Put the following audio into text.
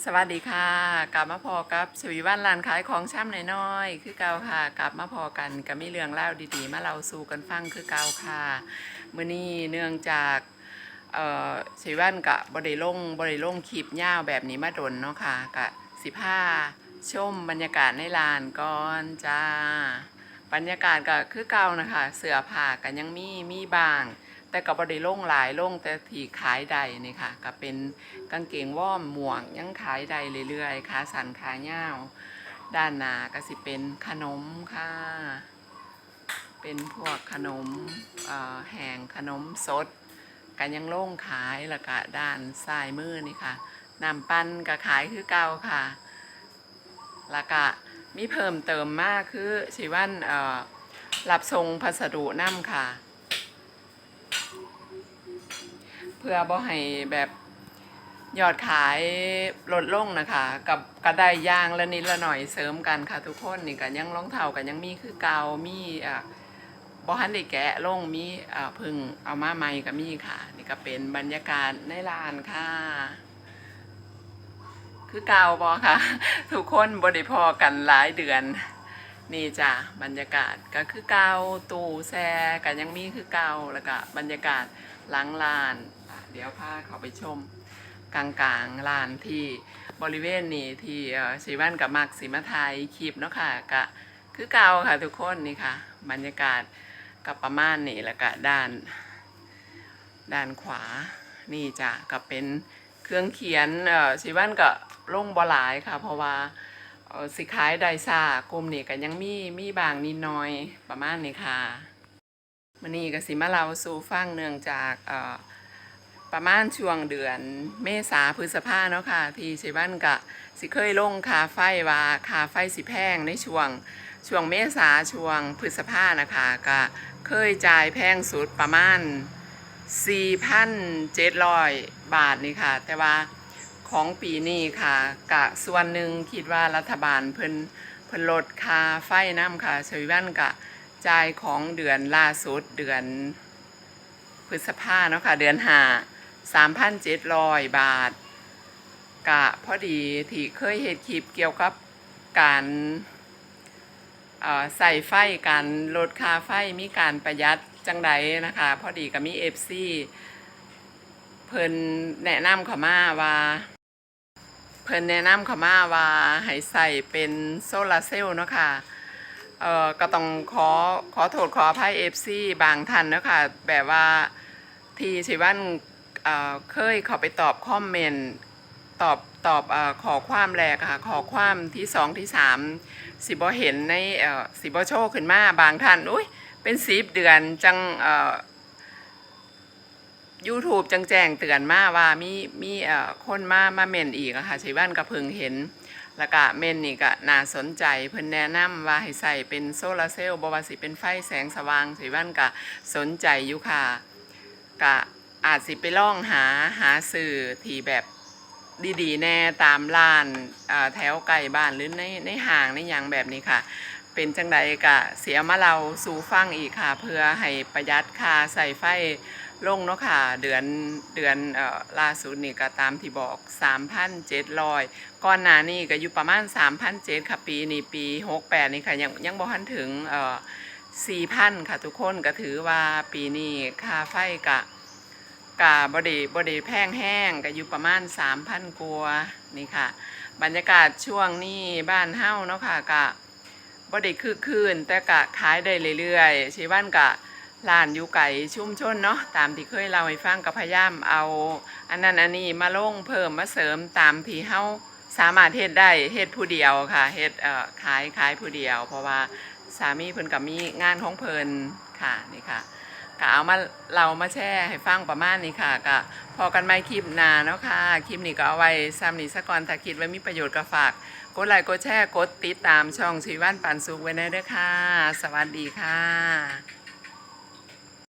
สวัสดีค่ะ กลับมาพอกับชวีวันร้านขายของช่ำน้อยๆคือเก่าค่ะ กลับมาพอกันกับมีเรื่องเล่าดีๆ มาเราสู่กันฟังคือเก่าค่ะมื้อนี้เนื่องจากเอ่อชวีวันกับบริลงบริลงคลิปยาวแบบนี้มาดนเนาะค่ะกะสิบห้าชมบรรยากาศในลานก่อนจ้าบรรยากาศก็คือเก่านะคะ เสื้อผ้ากันยังมีมีบาง แต่กับบริลงหลายโล่งแต่ที่ขายใดนี่ค่ะก็เป็นกางเกงว่อมหมวกยังขายใดเรื่อยๆขาสันขายาด้านหน้าก็สิเป็นขนมค่ะ เป็นพวกขนมแห้งขนมสดกันยังโล่งขายแล้วก็ด้านซ้ายมือนี่ค่ะน้ำปั้นก็ขายคือเก่าค่ะแล้วก็มีเพิ่มเติมมากคือชิวันรับส่งพัสดุน้ำค่ะ เพื่อบ่ให้แบบยอดขายลดลงนะคะ กับกระไดย่างละนิดละหน่อยเสริมกันค่ะทุกคนนี่กันยังรองเท้ากันยังมีคือเกามีอะบ่ฮันได้แกะลงมีอ่าพึ่งเอามาใหม่ก็มีค่ะ นี่ก็เป็นบรรยากาศในลานค่ะ คือเกาบอค่ะ ทุกคนบริพอกันหลายเดือน นี่จ้ะบรรยากาศก็คือเกาตู้แช่กันยังมีคือเกาแล้วก็บรรยากาศหลังลาน เดี๋ยวพาเขาไปชมกลางกลางๆลานที่บริเวณนี้ที่เอ่อสีวันกับมักสีมาไทยคลิปเนาะค่ะก็คือเก่าค่ะทุกคนนี่ค่ะ บรรยากาศกับประมาณนี้แล้วก็ด้าน ด้านขวานี่จ้ะก็เป็นเครื่องเขียนเอ่อสีวันก็ลงบหลายค่ะ เพราะว่าสิขายไดซ่ากลุ่มนี้ก็ยังมีมีบางนิดน้อยประมาณนี้ค่ะมันนี้ก็สิมาเราสู่ฟังเนื่องจากเอ่อ ประมาณช่วงเดือนเมษาพฤษภาเนาะค่ะ ที่สีวันก็สิเคยลงคาไฟว่าคาไฟสิแพงในช่วงช่วงเมษาช่วงพฤษภานะคะก็เคยจ่ายแพงสุดประมาณ 4,700 บาทนี่ค่ะ แต่ว่าของปีนี้ค่ะกะส่วนหนึ่งคิดว่ารัฐบาลเพิ่นเพิ่นลดค่าไฟน้ำค่ะชวิวันกะจ่ายของเดือนล่าสุดเดือนพฤษภาเนาะค่ะเดือนห้า 3,700 บาท กะพอดีที่เคยเห็นคลิปเกี่ยวกับการใส่ไฟการลดค่าไฟมีการประหยัดจังใดนะคะ พอดีก็มีเอฟซีเพิ่นแนะนำเขามาว่าเพิ่นแนะนำเขามาว่าให้ใส่เป็นโซลาร์เซลล์เนาะค่ะเอ่อก็ต้องขอขอโทษขออภัยเอฟซีบางท่านเนาะค่ะแบบว่าที่ชิวัน เคยเข้าไปตอบคอมเมนต์ตอบตอบอขอความแรกค่ะขอความที่สองที่สามสิบเห็นในเอ่อสิบโชว์ขึ้นมาบางท่านอุ้ยเป็นสิบเดือนจังเอ่อ YouTube จังแจ้งเตือนมาว่ามีมีคนมามาเมนอีกค่ะชัยวันก็เพิ่งเห็นแล้วก็เมนนี่ก็น่าสนใจเพิ่นแนะนำว่าให้ใส่เป็นโซลาเซลล์บ่ว่าสิเป็นไฟแสงสว่างชัยวันก็สนใจอยู่ค่ะก็ อาจสิไปล่องหาหาสื่อที่แบบดีๆ แน่ตามร้านแถวไกลบ้านหรือในในห้างในหยังแบบนี้ค่ะ เป็นจังใดก็เสียมาเราสู่ฟังอีกค่ะ เพื่อให้ประหยัดค่าใส่ไฟลงเนาะค่ะ เดือนเดือนออล่าสุดนี่ก็ตามที่บอก 3,700 ก่อนหน้านี้ก็อยู่ประมาณ 3,700 ค่ะ ปีนี้ปี 68 นี่ค่ะ ยังยังบ่ทันถึงเอ่อ4,000 ค่ะ ทุกคนก็ถือว่าปีนี้ค่าไฟกะ กะบ่ได้บ่ได้แพงแห้งก็อยู่ประมาณ3,000กว่านี่ค่ะ บรรยากาศช่วงนี้บ้านเฮ้าเนาะค่ะกะบด้คึกคืนแต่กะขายได้เรื่อยๆชีวันกะร้านอยู่ไก่ชุ่มชนเนาะตามที่เคยเล่าให้ฟังกับพยายามเอา อันนั้นอันนี้มาลงเพิ่มมาเสริมตามที่เฮ้าสามารถเฮ็ดได้เฮ็ดผู้เดียวค่ะเฮ็ดเอ่อขายขายผู้เดียว เพราะว่าสามีเพิ่นก็มีงานของเพิ่นค่ะนี่ค่ะ ก็เอามาเรามาแช่ให้ฟังประมาณนี้ค่ะก็พอกันไม่คลิปหนาเนาะค่ะคลิปนี้ก็เอาไว้ซ้ำนี้สัก่อนถ้าคิดว่ามีประโยชน์ก็ฝากกดไลค์กดแชร์กดติดตามช่องชีวันปันสุขไว้ได้เด้อค่ะ สวัสดีค่ะ